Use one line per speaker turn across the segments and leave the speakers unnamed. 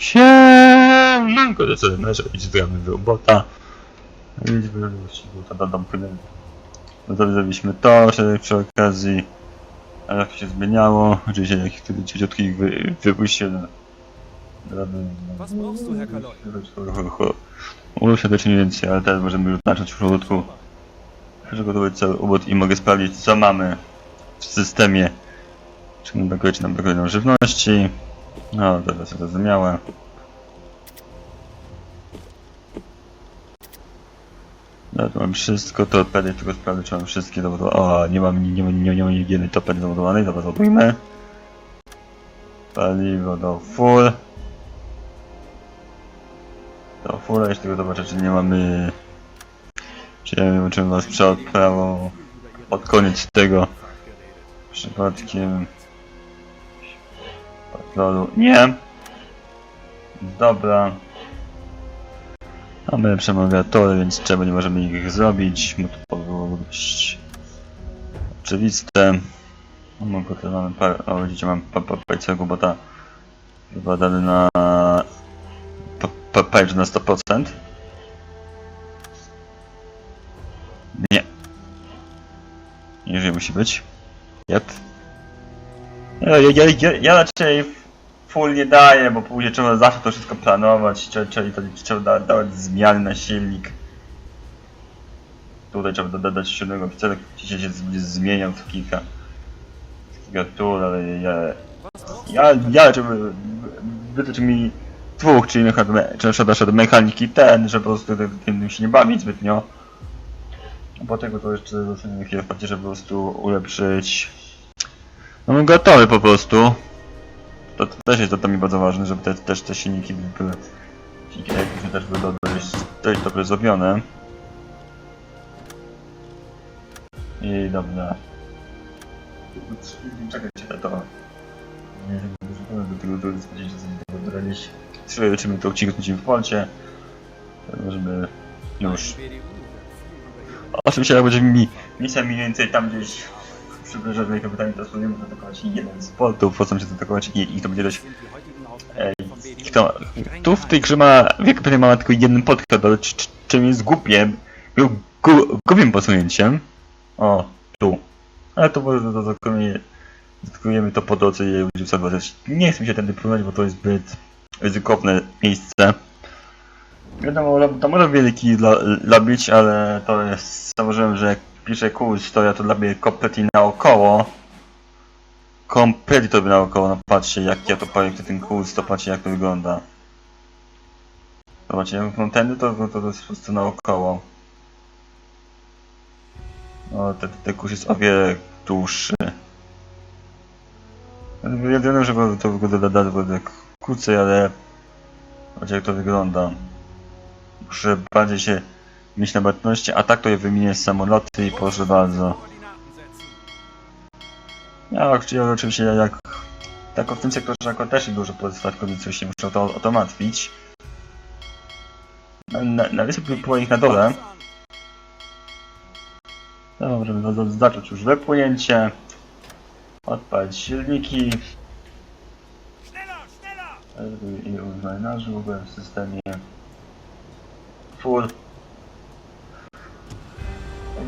Siemanko, to co nasze gramy w robota. Liczby to dam płynę. No to zrobiliśmy to, że przy okazji a jak się zmieniało, oczywiście jak wtedy cieciutki wy, wypuścił na
Was brauchst du, Herr Kaloi?
Uświadocznie więcej, ale teraz możemy już zacząć w środku przygotować cały ubot i mogę sprawdzić co mamy w systemie. Czy nam brakuje, czy nam brakuje nam żywności. No, teraz zrozumiałe. No, to mam wszystko, torpedy, tylko sprawdzę, czy mam wszystkie zabudowane. O, nie mam, nie, mam- nie, nie mam jednej torpedy zabudowanej, dobra, zrobimy. Paliwo do full. Do full, jeszcze tylko zobaczę, czy nie mamy... Czy ja wiem, czy was przed prawo pod koniec tego przypadkiem trolu. Nie. Dobra. Mamy przemawia tory, więc czemu nie możemy ich zrobić? Mu no, to było dość oczywiste. A Mam tutaj mamy parę, o widzicie, mam pajcego bota wybadany na page na 100%. Nie. Nie, że musi być. Yep. Ja, ja, ja, ja, ja raczej full nie daję, bo później trzeba zawsze to wszystko planować, trzeba, to- trzeba da, dawać zmiany na silnik. Tutaj trzeba doda- dodać silnego oficera, który się, się będzie zmieniał co kilka, co kilka tur, ale ja, ja, ja żeby wystarczy mi dwóch, czyli na przykład, me- czy na do mechaniki ten, żeby po prostu tym- się nie bawić zbytnio. Po tego to jeszcze zostanie chwilę w żeby po prostu ulepszyć no gotowy po prostu. To, to też jest to mi bardzo ważne, żeby te, też te silniki były silniki elektryczne też były dość, dość dobrze zrobione. I dobra. Czekajcie, to... Nie wiem, do tego do tego doralić. Trzy leczymy to odcinek spędzimy w Polcie. To Możemy już. Oczywiście jak będzie mi misja mniej więcej tam gdzieś przy wybrzeżnej kapitanie to spróbujemy zaatakować jeden z portów, postaram się zaatakować i, i to będzie dość... Ej, kto, tu w tej grze ma, wie kapitanie ma tylko jeden port, ale czy- czy- czym jest głupiem, był głupim posunięciem. O, tu. Ale to może to to po drodze i będzie obserwować. Nie chcę się tędy płynąć, bo to jest zbyt ryzykowne miejsce. Wiadomo, to może wielki dla, dla bić, ale to jest, założyłem, że kurs, to ja to dla mnie kompletnie naokoło. Kompletnie to by naokoło, no patrzcie jak ja to projektuję ten kurs, to patrzcie jak to wygląda. Zobaczcie, jak mam tędy, to, to, to jest po prostu naokoło. No, ten, ten kurs jest o wiele dłuższy. Ja wiem, że to wygląda jak krócej, ale... Zobaczcie jak to wygląda. Muszę bardziej się mieć na baczności, a tak to je wymienię z samoloty i proszę bardzo. Ja oczywiście, oczywiście jak... Tak w tym sektorze akurat też jest dużo podatków, się muszę to, o to martwić. Na, na, było ich na dole. No, to zacząć już wypłynięcie. Odpalić silniki. I marynarzu w ogóle w systemie. Full.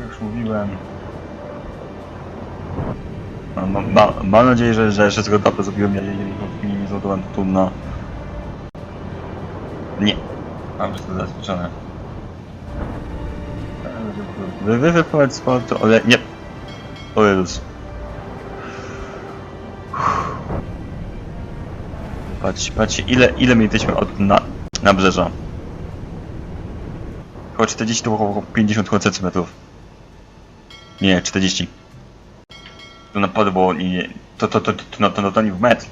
Jak już mówiłem. Mam, mam, ma, mam nadzieję, że, że wszystko dobrze zrobiłem, jeżeli nie, nie zładowałem tu na... Nie. Mam wszystko zabezpieczone. Wy, wy, wypływać z portu, ale nie. O Jezus. Patrz, patrz, ile, ile my jesteśmy od na, nabrzeża. Około 40 to około 50 centymetrów. Nie, 40. To naprawdę było nie, to, to, to, to, to, to, to, to nie w metr.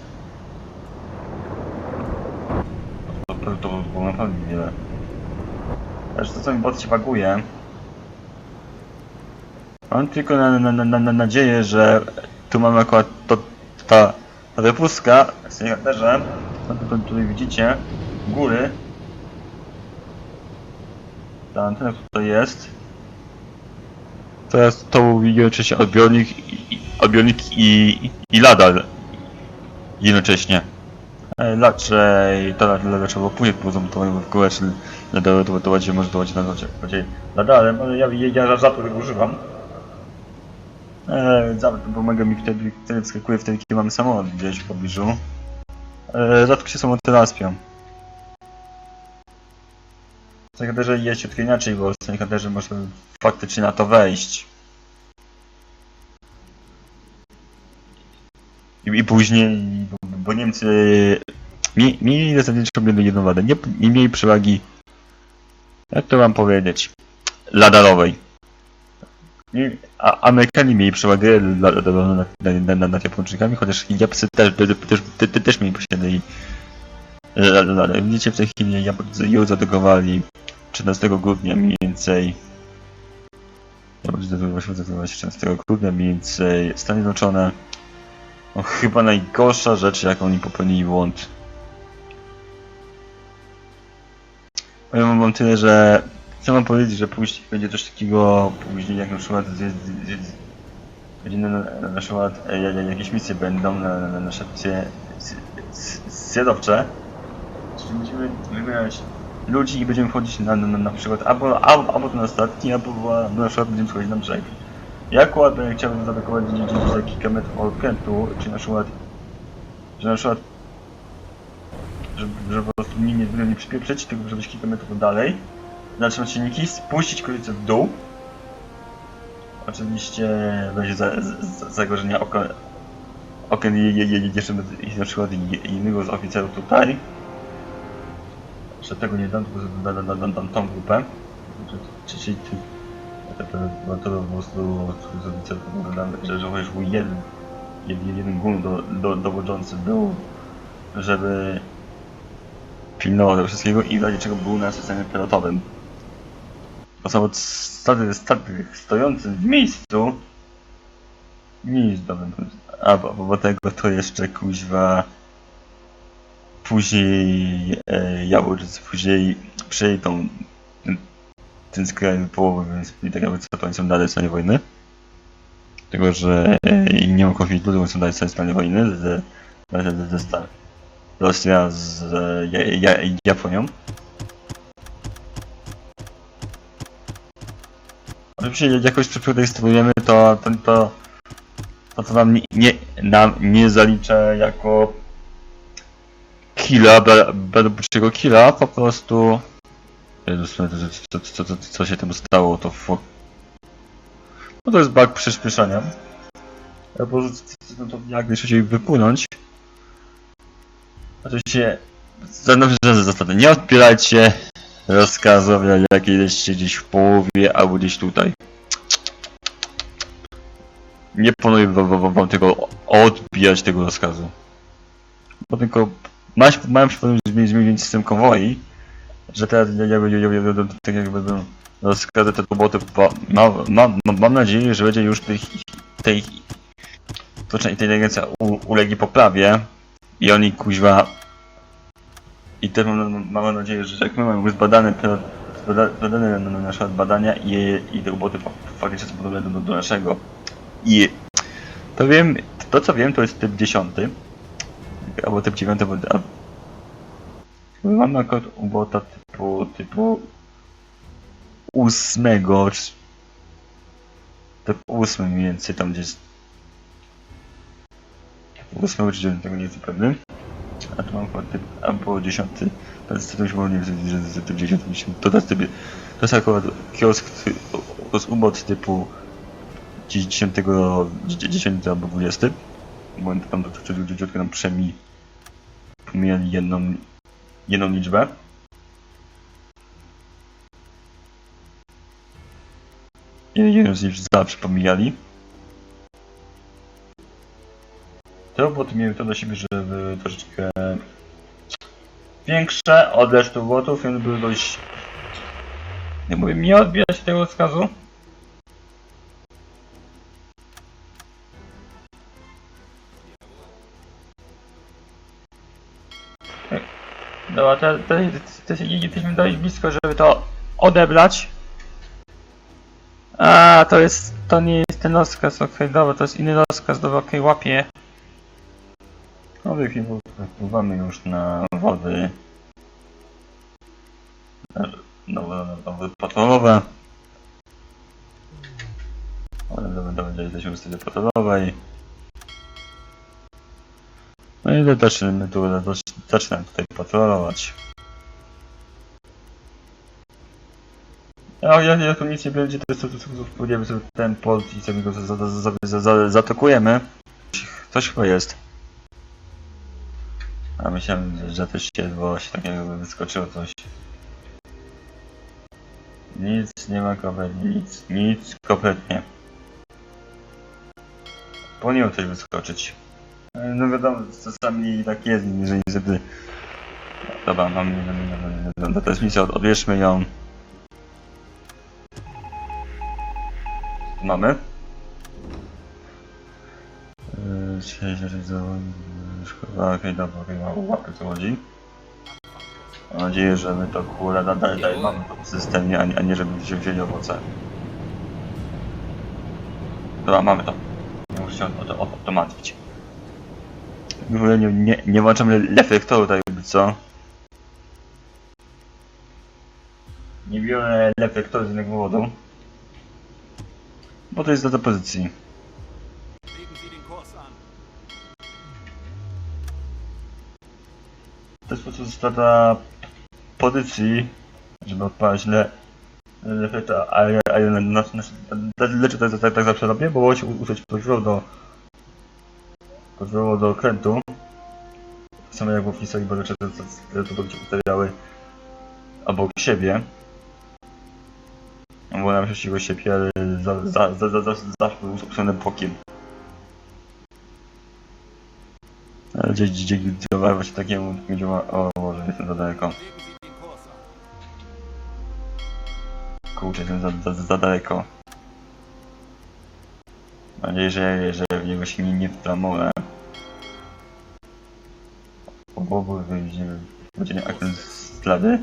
To, to, to było naprawdę niewiele. Też to co mi bot się baguje. Mam tylko na, na, na, na nadzieję, że tu mamy akurat to, ta, ta wypustka tej charakterze, to, to, to tutaj widzicie, góry. Ta antena tutaj jest. Teraz to jednocześnie odbiornik odbiornik i, i ladar. Jednocześnie. E, Raczej to raczej było później pozomotowane w górę, czyli to, to, to bardziej może to bardziej na locie, bardziej radarem, ale ja, ja, rzadko tego używam. E, Zawód pomaga mi wtedy, wtedy wskakuje wtedy, kiedy mamy samolot gdzieś w pobliżu. E, Rzadko się samoloty raspią. W Sankanderze jest ciutko inaczej, bo w można faktycznie na to wejść. I, i później, bo, bo Niemcy mie- mieli zasadniczo jedną wadę. Nie, nie mieli przewagi, jak to mam powiedzieć, ladarowej. Nie, a Amerykanie mieli przewagę nad, nad, nad, nad Japończykami, chociaż Japsy też, też, też, też mieli posiadali ladar. Widzicie, w tej chwili Japońcy ją zaatakowali 13 grudnia mniej więcej. Japońcy zaatakowali 13 grudnia mniej więcej Stany Zjednoczone. No, chyba najgorsza rzecz, jaką oni popełnili błąd. Powiem wam tyle, że chcę wam powiedzieć, że później będzie coś takiego, później jak na przykład będzie na, na, przykład e, ja- ja- jakieś misje będą na, na, na nasze misje zjadowcze, czyli będziemy wybierać ludzi i będziemy wchodzić na, na, na, przykład albo, albo, albo na statki, albo, na przykład będziemy wchodzić na brzeg. Ja akurat e, chciałbym zaatakować gdzieś za kilka metrów od czy na przykład, że na przykład, żeby, żeby po prostu mnie nie, nie przypieprzyć, tylko żeby kilka metrów dalej, zatrzymać silniki, spuścić kulicę w dół. Oczywiście będzie za, za, zagrożenie okien, okien je, je, je, jeszcze na przykład innego z oficerów tutaj. Że tego nie dam, tylko dam, dam, dam, tą grupę. Czy- Czyli ty, to, to, po prostu że, chociaż był jeden, jeden, główny do, do, dowodzący był, żeby pilnował tego wszystkiego i w razie czego był na systemie pilotowym. Bo samolot statek, statek stojący w miejscu nie jest dobrym. A bo, bo tego to jeszcze kuźwa później e, Jaworczycy później przejdą ten, ten skraj połowy, więc i tak to oni są dalej w stanie wojny. Tylko, że e, nie ma konfliktu, tylko są dalej w stanie wojny ze, ze, ze Stan. Rosja z e, ja, ja, Japonią. Oczywiście jak jakoś przeprotestujemy, to to, to, to, to nam nie, nam nie zaliczę jako killa, badobczego killa, po prostu... Co, co, co, co, się temu stało, to. No to jest bug przyspieszania. Ja po prostu no to jak najszybciej wypłynąć. Oczywiście, zanoszę zasady, nie odpierajcie rozkazów, jak jesteście gdzieś w połowie albo gdzieś tutaj. Nie planuję wam, wam, wam tego odbijać tego rozkazu. Bo tylko masz, mają się potem zmienić, zmienić system konwoi, że teraz ja, ja, ja, ja, ja, tak jakby rozkazy te roboty, mam, mam, mam, mam nadzieję, że będzie już tej, tej, sztuczna inteligencja u, ulegli poprawie i oni kuźwa i też mam, mam nadzieję, że jak my mamy zbadane, zbada- zbadane na nasze badania i, i te roboty fa- faktycznie są podobne do, do, naszego. I to wiem, to co wiem to jest typ 10, albo typ 9, bo a, mamy akurat ubota typu, typu 8, czy typ 8 mniej więcej tam gdzieś 8 czy 9, nie jestem pewny. A tu mam chyba typ, albo 10. To jest coś wolniej, że że typ 10. myślę. To jest typ, to jest akurat kiosk, to jest ubot typu 10, 10 albo 20. Bo tam dzieciątkę nam przemi pomijali jedną, jedną liczbę. Jedną z liczb zawsze pomijali. Te roboty miały to do siebie, że były troszeczkę większe od reszty i one były dość... Nie mówię, nie odbijać tego rozkazu. Teraz te, te, te, jesteśmy dość blisko, żeby to odebrać. A, to jest, to nie jest ten rozkaz, okej, dobra, to jest inny rozkaz, dobra, okej, łapię. No chwili wpływamy już na wody. Na wody patrolowe. Ale dobra, dobra, jesteśmy w strefie patrolowej. No i zaczynamy tu, zaczynam tutaj patrolować. Ja, ja, jak tu nic nie będzie, to jest to, to, wpłyniemy sobie ten port i sobie go za, za, za, za, za, zaatakujemy. Coś chyba jest. A myślałem, że- że też się właśnie tak jakby wyskoczyło coś. Nic nie ma kompletnie, nic, nic kompletnie. Powinien coś wyskoczyć. No wiadomo, czasami tak jest, że niestety... Dobra, mamy, mamy, mamy, mamy, od- odbierzmy ją. Mamy. Yy, Dzisiaj. Szkoda, okej, dobra, okej, mam łapkę co chodzi. Mam nadzieję, że my to kurde dalej, dalej mamy w systemie, a nie, a nie żeby się wzięli owoce. Dobra, mamy to. Nie muszę się o, o, o, to martwić. W ogóle nie, nie, nie reflektoru tak jakby co. Nie biorę reflektoru z innego powodu. Bo to jest do depozycji.
Legen Sie den Kurs an.
To jest po prostu strata pozycji, żeby odpalać le... reflektor, ale, ale na, na, na, dlaczego to tak, tak zawsze robię? Bo użyć podwórko do podwórko do okrętu. Tak samo jak w opisach, bo rzeczy to, będzie ustawiały obok siebie. No Bo nam się siebie, ale za, za, za, za, za, ustawiony bokiem. Gdzie, gdzie właśnie takiemu gdzie ma... O Boże, jestem za daleko. Kurczę, jestem za, za, za daleko. Mam nadzieję, że, że w niego się nie, nie wtramolę. O Bogu, będzie, nie akcent ślady?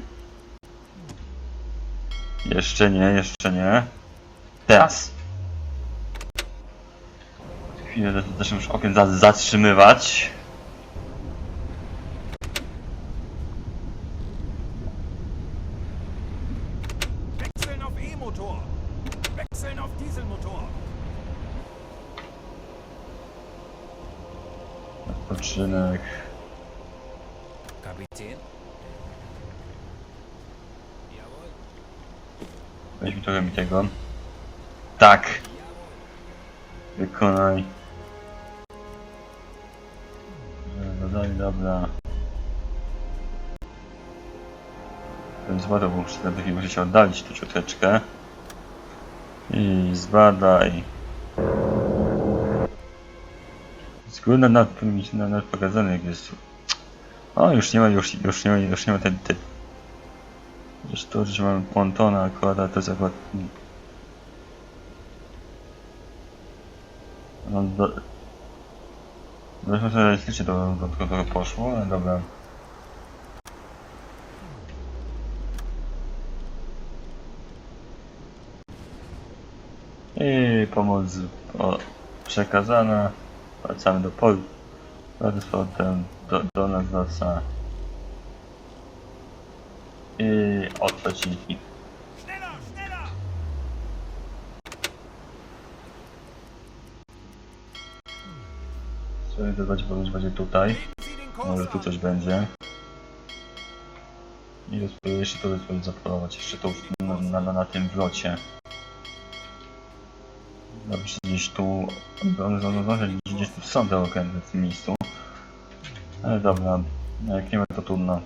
Jeszcze nie, jeszcze nie. Teraz! Chwilę, zacznę już okien za, zatrzymywać.
Wechseln auf E-Motor. Wechseln auf Dieselmotor.
Odpoczynek.
Kapitän. Jawohl.
Weź mi trochę mi tego. Tak. Wykonaj. Zadanie, dobra. Ten zbadał, bo muszę muszę się oddalić tu ciuteczkę. I zbadaj. Zgódna nad, powinien mieć na, nad pokazany jak jest. O, już nie ma, już, już nie ma, już nie ma ten, ten. Zresztą, że mamy pontona akurat, to jest akurat... No, do... Zobaczmy sobie realistycznie to, to, to poszło, ale dobra. I pomoc o, przekazana. Wracamy do pol. Z powrotem do, do nas wraca. I odpłaciki. Sobie to będzie, tutaj. Może tu coś będzie. I spróbuję jeszcze to spróbuję zapolować. Jeszcze to na, na, na, tym wlocie. Dobrze, gdzieś tu... Są one gdzieś, tu są te okręty w tym miejscu. Ale dobra, jak nie ma to trudno.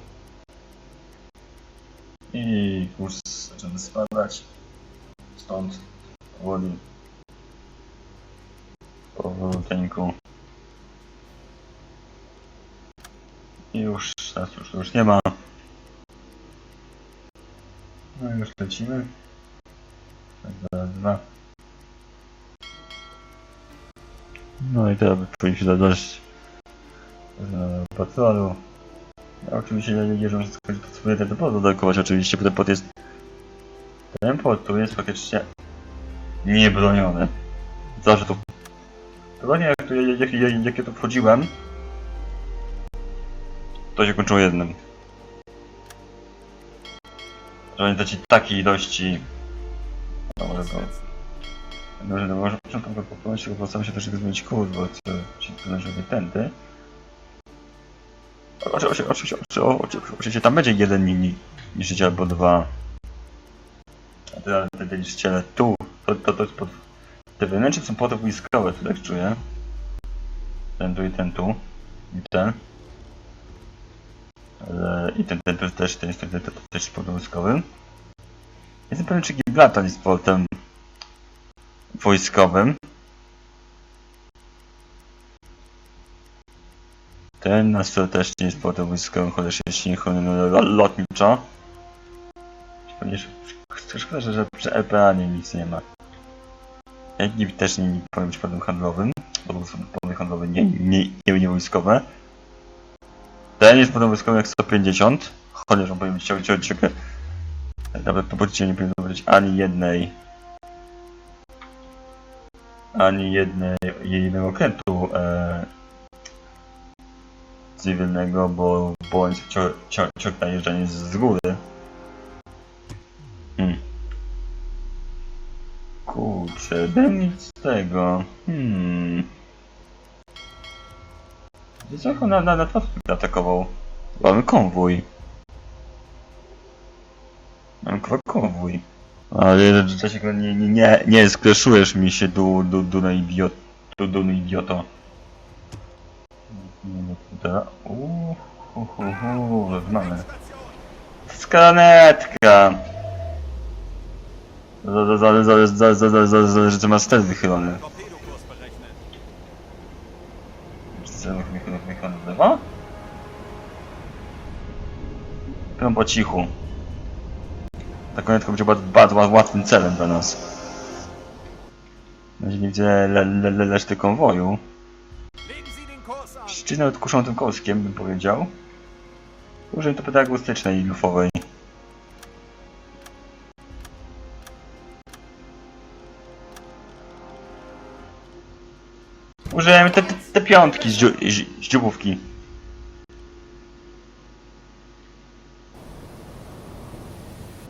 I kurs zaczyna spadać. Stąd powoli. Powoluteńku. I już, teraz już, już nie ma. No już lecimy. Tak, dwa. No i teraz powinniśmy dodać e, patrolu. Ja oczywiście nie wierzę, że skończy to sobie ten port dodatkować oczywiście, bo ten port jest... Ten port tu jest faktycznie niebroniony. Zawsze tu... Dokładnie jak, tu- jak, jak, jak ja tu wchodziłem, To się kończyło jednym. Dać takiej ilości... No może to... Może to może muszę tam go popłynąć, tylko postaram się troszeczkę zmienić kurs, bo chcę się sobie tędy. Oczywiście, oczywiście, oczywiście, tam będzie jeden ni- niszczyciel albo dwa. A te, niszczyciele tu, to, to, to jest pod... Te wewnętrzne są potem wojskowe, tu tak czuję. Ten tu i ten tu. I ten. I ten, ten, ten też, ten jest ten, też wojskowym. Jestem pewien, czy Gibraltar jest sportem wojskowym. Ten na stole też nie jest sportem wojskowym, chociaż jest silnie lotniczo. Pewnie sz- szkoda, że, że przy LPA nie, nic nie ma. Nie, też nie, nie powinien być sportem handlowym, bo sporty handlowe nie, nie, nie, nie wojskowe. Ten jest sportem wojskowym jak 150, chociaż on powinien ciągle, ciągle, ciągle. Nawet po nie powinien być ani jednej ani jednej, jednego okrętu e, cywilnego, bo, jest ciąg, ciąg, ciąg najeżdżanie z, góry. Hmm. Kurczę, daj nic z tego. Hmm. On na, na, na atakował? Mamy konwój. Mamy konwój. Ale w czasie go nie, nie, nie, nie skreszujesz mi się du, du, du na idiot, du, du na idioto. Nie, tutaj. Uuu, mamy. Skanetka! Zależy, czy ma stel wychylony. Stel wychylony, wychylony w lewo? Byłem po cichu. Ta konetka będzie bardzo, bardzo łatwym celem dla nas. Nie widzę le, le, le, reszty konwoju. Czy nawet kuszącym koskiem, bym powiedział. Użyłem to pedagogistycznej i lufowej. Te, piątki z, dziu, z, z dziubówki.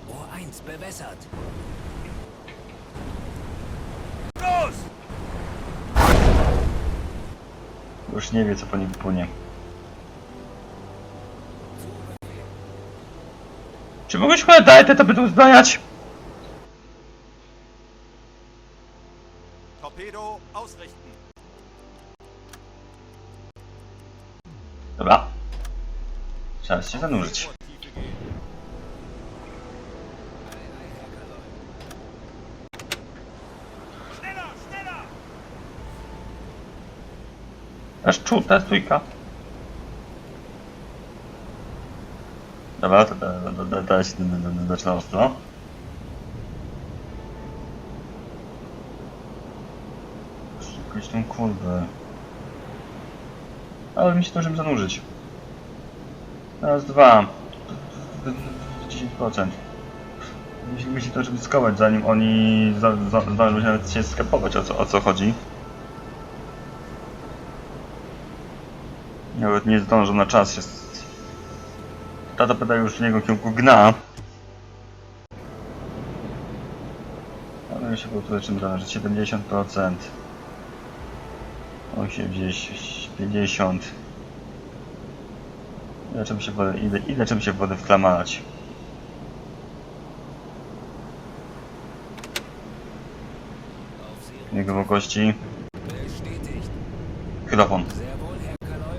Rohr 1 bewässert.
Los!
Już nie wie co po nim płynie. Czy mogę się dać te to będą uzbrajać?
Torpedo ausrichten.
Dobra. Trzeba się zanurzyć. Aż czuł, ta stójka. Dobra, to da się dać na ostro. Szybkość tą kurwę. Ale mi się możemy zanurzyć. Raz, dwa. 10%. Musimy się to żeby skować, zanim oni zdążą nawet się skapować o co, o co chodzi. Nawet nie zdążą na czas się... Tata pyta już w niego kierunku gna. Ale się po prostu czym zależy? 70%. 80, 50. Ile czym się wodę, ile, ile czym się wodę
Sie
Jego
Herr Kaloy.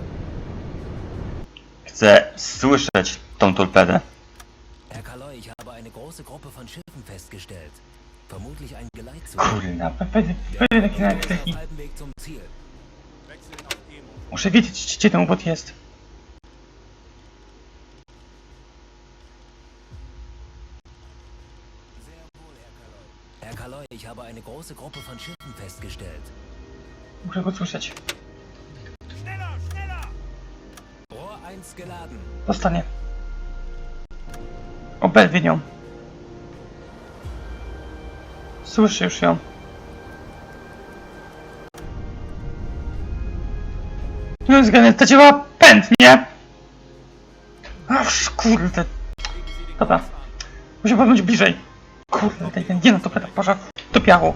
Chcę słyszeć tą torpedę.
Herr Kaloy, ich habe eine große Gruppe von Schiffen festgestellt. Vermutlich ein Geleitzug.
Kurna, pewnie taki Muszę wiedzieć, gdzie ten ubot jest. Muszę go słyszeć.
Schneller, schneller!
Rohr 1 geladen.
Dostanie. Obelwie nią. Słyszę już ją. No zgadnę, to działa pętnie.
Kurde. Dobra. Musimy podjąć bliżej. Kurde, nie, nie no to będę pożar do piachu.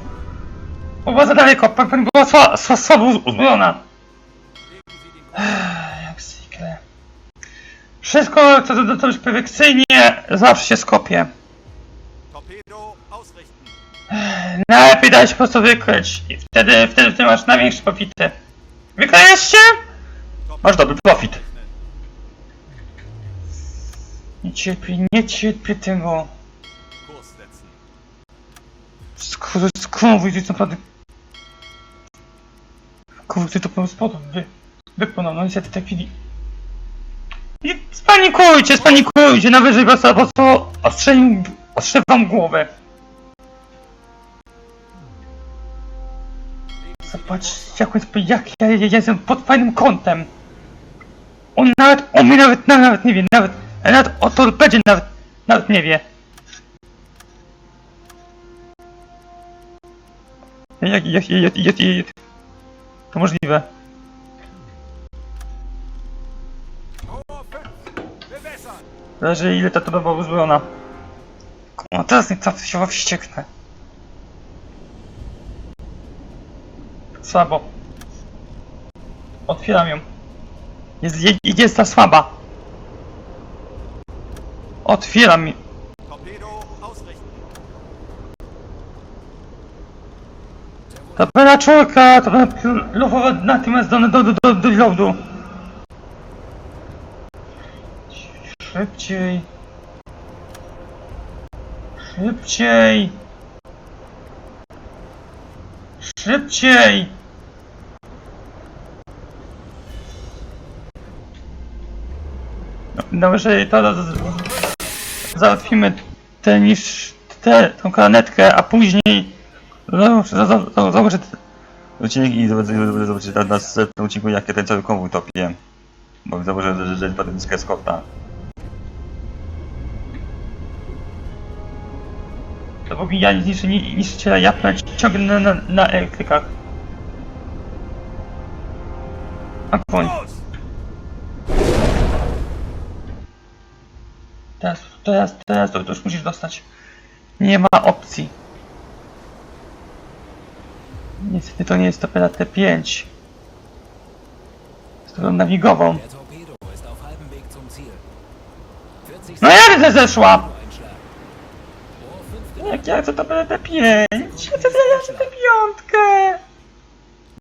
Bo była za daleko, pa- pani była sła, sła, słabo uz- uzbrojona. Jak zwykle. Wszystko, co, co jest perfekcyjnie, zawsze się skopie. Najlepiej dać po prostu wykryć. I wtedy, wtedy, wtedy masz największe profity. Wykrajesz się? Masz dobry profit. Nie cierpię, nie cierpię tego. Skoro to jest naprawdę... Ty to po spodu wy... wypłynął, no niestety tej chwili... I spanikujcie, spanikujcie, najwyżej was po prostu ostrzeli... ostrze wam głowę. Zobaczcie, jak, jak ja, ja jestem pod fajnym kątem. On nawet, on mnie nawet, nawet nie wie, nawet, nawet o torpedzie nawet, nawet nie wie. Jak, jak, jak, jak, jak, to możliwe.
Mauer 5. Bewässern.
Zależy ile ta tuba była uzbrojona. Kurwa, teraz nie co się wścieknę. Słabo. Otwieram ją. Jest, je- jest za słaba. Otwieram ją.
Torpedo ausrichten.
To była czwórka, to była lufowa natychmiast do, do, do, do, do loadu. Szybciej. Szybciej. Szybciej. No, no jeżeli to, załatwimy tę niż tę, tą kanetkę, a później Zobacz, zobacz, zobacz, zobacz odcinek i zobacz, zobacz, zobacz na następnym odcinku jak ja ten cały konwój topię. Bo założę, że, że padł dyskę Scotta. Dopóki ja nie zniszczę ni- niszczyciela, ja ciągnę na, na elektrykach. A koń. Teraz, teraz, teraz to, to już musisz dostać. Nie ma opcji. Niestety to nie jest torpeda T5. Jest to nawigową.
Der Torpedo ist auf halbem Weg zum Ziel. 40
No jak ze zeszła?
Einschlag. Rohr 5
Jak ja chcę torpedę T5? Ja chcę ja chcę T5!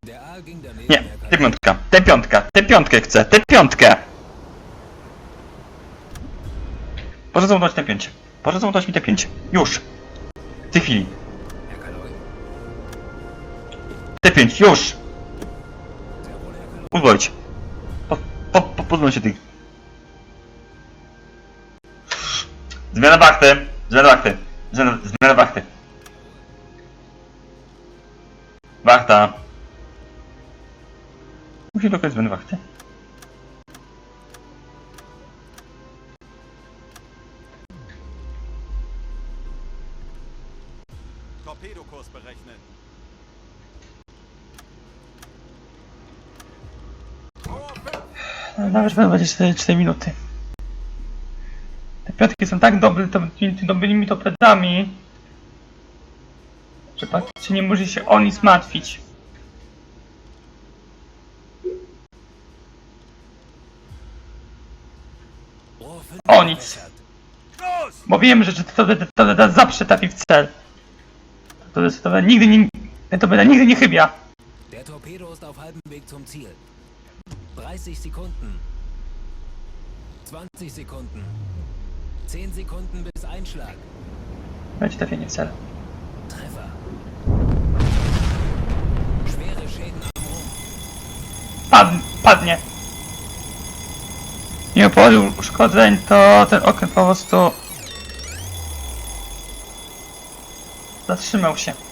Der Aal ging daneben,
Nie,
Herr Kaloi.
T5, T5, T5 chcę, T5! Proszę zamontować T5. Proszę zamontować mi T5. Już. W tej chwili.
Kaloi.
T5, już! Uzbroić. Po, po, po, się tych. Zmiana wachty! Zmiana wachty! Zmiana, zmiana wachty! Wachta! Musi dokonać zmiany wachty. Nawet będzie 4, 4 minuty. Te piątki są tak dobre, to, dobrymi torpedami, że praktycznie nie może się o nic martwić.
Rohr 5
O nic. Bo wiem, że to, to zawsze trafi w cel. To, to, to nigdy nie, to nigdy nie chybia.
Der Torpedo ist auf halbem Weg zum Ziel. 30 Sekunden. 20 Sekunden. 10 Sekunden bis Einschlag.
Będzie trafienie w cel.
Treffer. Schwere Schäden am Rumpf.
Pad, padnie. Mimo powodu uszkodzeń, to ten okręt po prostu zatrzymał się.